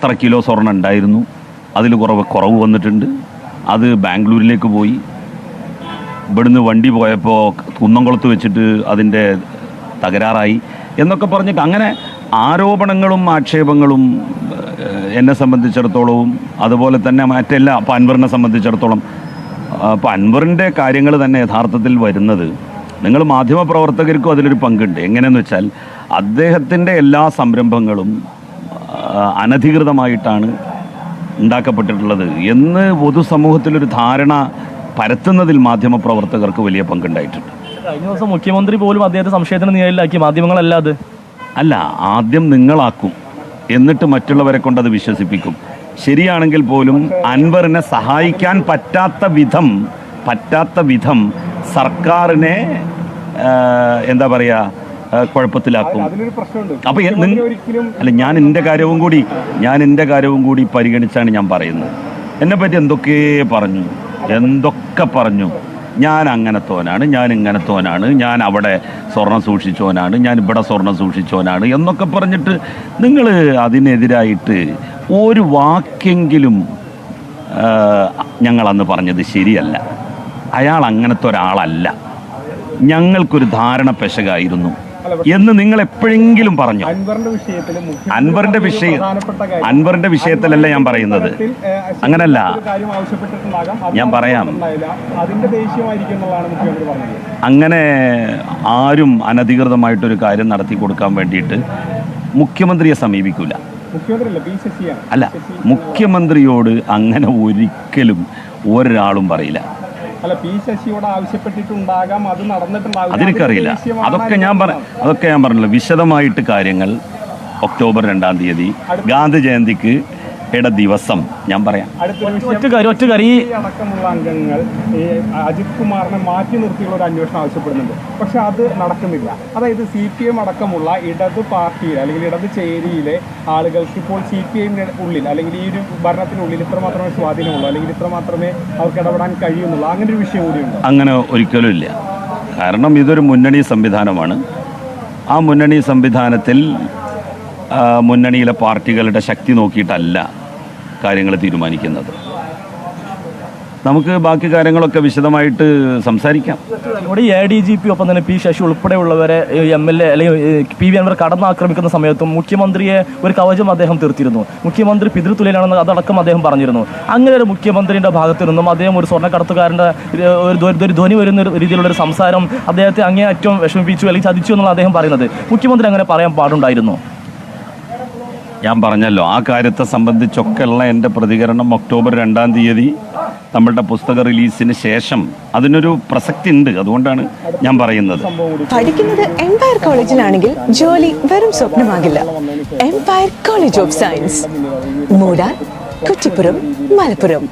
എത്ര കിലോ സ്വർണം ഉണ്ടായിരുന്നു? അതിൽ കുറവ് കുറവ് വന്നിട്ടുണ്ട്. അത് ബാംഗ്ലൂരിലേക്ക് പോയി. ഇവിടുന്ന് വണ്ടി പോയപ്പോൾ കുന്നംകുളത്ത് വെച്ചിട്ട് അതിന്റെ തകരാറായി എന്നൊക്കെ പറഞ്ഞിട്ട് അങ്ങനെ ആരോപണങ്ങളും ആക്ഷേപങ്ങളും എന്നെ സംബന്ധിച്ചിടത്തോളവും അതുപോലെ തന്നെ മറ്റെല്ലാ അപ്പം അൻവറിനെ സംബന്ധിച്ചിടത്തോളം അപ്പം അൻവറിന്റെ കാര്യങ്ങൾ തന്നെ യഥാർത്ഥത്തിൽ വരുന്നത് നിങ്ങൾ മാധ്യമപ്രവർത്തകർക്കും അതിലൊരു പങ്കുണ്ട്. എങ്ങനെയെന്ന് വെച്ചാൽ അദ്ദേഹത്തിന്റെ എല്ലാ സംരംഭങ്ങളും അനധികൃതമായിട്ടാണ് ഉണ്ടാക്കപ്പെട്ടിട്ടുള്ളത് എന്ന് പൊതുസമൂഹത്തിലൊരു ധാരണ പരത്തുന്നതിൽ മാധ്യമപ്രവർത്തകർക്ക് വലിയ പങ്കുണ്ടായിട്ടുണ്ട്. കഴിഞ്ഞ ദിവസം മുഖ്യമന്ത്രി പോലും അദ്ദേഹത്തെ സംശയത്തിന് നിലയിലാക്കി മാധ്യമങ്ങളല്ലാതെ അല്ല ആദ്യം നിങ്ങളാക്കും എന്നിട്ട് മറ്റുള്ളവരെ കൊണ്ട് അത് വിശ്വസിപ്പിക്കും. ശരിയാണെങ്കിൽ പോലും അൻവറിനെ സഹായിക്കാൻ പറ്റാത്ത വിധം പറ്റാത്ത വിധം സർക്കാരിനെ എന്താ പറയുക കുഴപ്പത്തിലാക്കും. അതിലൊരു പ്രശ്നമുണ്ട്. അപ്പൊ എ- അല്ല ഞാൻ എന്റെ കാര്യവും കൂടി ഞാൻ എന്റെ കാര്യവും കൂടി പരിഗണിച്ചാണ് ഞാൻ പറയുന്നത്. എന്നെ പറ്റി എന്തൊക്കെ പറഞ്ഞു? എന്തൊക്കെ പറഞ്ഞു? ഞാൻ അങ്ങനത്തോനാണ് ഞാൻ ഇങ്ങനത്തോനാണ് ഞാൻ അവിടെ സ്വർണം സൂക്ഷിച്ചോനാണ് ഞാൻ ഇവിടെ സ്വർണം സൂക്ഷിച്ചോനാണ് എന്നൊക്കെ പറഞ്ഞിട്ട് നിങ്ങൾ അതിനെതിരായിട്ട് ഒരു വാക്കെങ്കിലും ഞങ്ങളന്ന് ഞങ്ങൾ അന്ന് പറഞ്ഞത് ശരിയല്ല. അയാൾ അങ്ങനത്തെ ഒരാളല്ല. ഞങ്ങൾക്കൊരു ധാരണ പെശകായിരുന്നു. എന്ന് നിങ്ങൾ എപ്പോഴെങ്കിലും പറഞ്ഞു? അൻവറിന്റെ വിഷയം അൻവറിന്റെ വിഷയത്തിലല്ല ഞാൻ പറയുന്നത്. അങ്ങനല്ല. ഞാൻ പറയാം. അങ്ങനെ ആരും അനധികൃതമായിട്ടൊരു കാര്യം നടത്തി കൊടുക്കാൻ വേണ്ടിയിട്ട് മുഖ്യമന്ത്രിയെ സമീപിക്കൂല. അല്ല മുഖ്യമന്ത്രിയോട് അങ്ങനെ ഒരിക്കലും ഒരാളും പറയില്ല. അല്ല പി ശശിയോട് ആവശ്യപ്പെട്ടിട്ടുണ്ടാകാം അത് നടന്നിട്ടുണ്ടാകും. അതെനിക്കറിയില്ല അതൊക്കെ ഞാൻ പറ അതൊക്കെ ഞാൻ പറഞ്ഞല്ലോ. വിശദമായിട്ട് കാര്യങ്ങൾ ഒക്ടോബർ രണ്ടാം തീയതി ഗാന്ധി ജയന്തിക്ക് ഇട ദിവസം ഞാൻ പറയാം. ഒറ്റ കാര്യം ഒറ്റ കാര്യം. ഈ അടക്കമുള്ള അംഗങ്ങൾ ഈ അജിത് കുമാറിനെ മാറ്റി നിർത്തിയുള്ള ഒരു അന്വേഷണം ആവശ്യപ്പെടുന്നുണ്ട്. പക്ഷെ അത് നടക്കുന്നില്ല. അതായത് സി പി എം അടക്കമുള്ള ഇടത് പാർട്ടിയിൽ അല്ലെങ്കിൽ ഇടത് ചേരിയിലെ ആളുകൾക്ക് ഇപ്പോൾ സി പി എമ്മിന് ഉള്ളിൽ അല്ലെങ്കിൽ ഈ ഒരു ഭരണത്തിനുള്ളിൽ ഇത്ര മാത്രമേ സ്വാധീനമുള്ളൂ അല്ലെങ്കിൽ ഇത്ര മാത്രമേ അവർക്ക് ഇടപെടാൻ കഴിയുന്നുള്ളൂ. അങ്ങനെ ഒരു വിഷയം കൂടിയുണ്ട് അങ്ങനെ ഒരിക്കലും ഇല്ല. കാരണം ഇതൊരു മുന്നണി സംവിധാനമാണ്. ആ മുന്നണി സംവിധാനത്തിൽ മുന്നണിയിലെ പാർട്ടികളുടെ ശക്തി നോക്കിയിട്ടല്ല കാര്യങ്ങൾ തീരുമാനിക്കുന്നത്. നമുക്ക് ബാക്കി കാര്യങ്ങളൊക്കെ വിശദമായിട്ട് സംസാരിക്കാം. ഇവിടെ എ ഡി ജി പി ഒപ്പം തന്നെ പി ശശി ഉൾപ്പെടെയുള്ളവരെ എം എൽ എ അല്ലെങ്കിൽ പി വി അൻവർ കടന്നാക്രമിക്കുന്ന സമയത്തും മുഖ്യമന്ത്രിയെ ഒരു കവചം അദ്ദേഹം തീർത്തിരുന്നു. മുഖ്യമന്ത്രി പിതൃതുല്യനാണെന്ന് അതടക്കം അദ്ദേഹം പറഞ്ഞിരുന്നു. അങ്ങനെ ഒരു മുഖ്യമന്ത്രിയുടെ ഭാഗത്തു നിന്നും അദ്ദേഹം ഒരു സ്വർണക്കടത്തുകാരന്റെ ഒരു ധ്വ- ഒരു ധ്വനി വരുന്ന രീതിയിലുള്ള ഒരു സംസാരം അദ്ദേഹത്തെ അങ്ങേയറ്റം വിഷമിപ്പിച്ചു അല്ലെങ്കിൽ ചതിച്ചു എന്നുള്ള അദ്ദേഹം പറയുന്നത്. മുഖ്യമന്ത്രി അങ്ങനെ പറയാൻ പാടുണ്ടായിരുന്നു. ഞാൻ പറഞ്ഞല്ലോ ആ കാര്യത്തെ സംബന്ധിച്ചൊക്കെയുള്ള എന്റെ പ്രതികരണം ഒക്ടോബർ രണ്ടാം തീയതി നമ്മളുടെ പുസ്തക റിലീസിന് ശേഷം അതിനൊരു പ്രസക്തി ഉണ്ട് അതുകൊണ്ടാണ് ഞാൻ പറയുന്നത്. പഠിക്കുന്നത് എംപയർ കോളേജിലാണെങ്കിൽ ജോലി വെറും സ്വപ്നമാകില്ല. Empire college of science മൂടാൻ Kuttippuram Malappuram.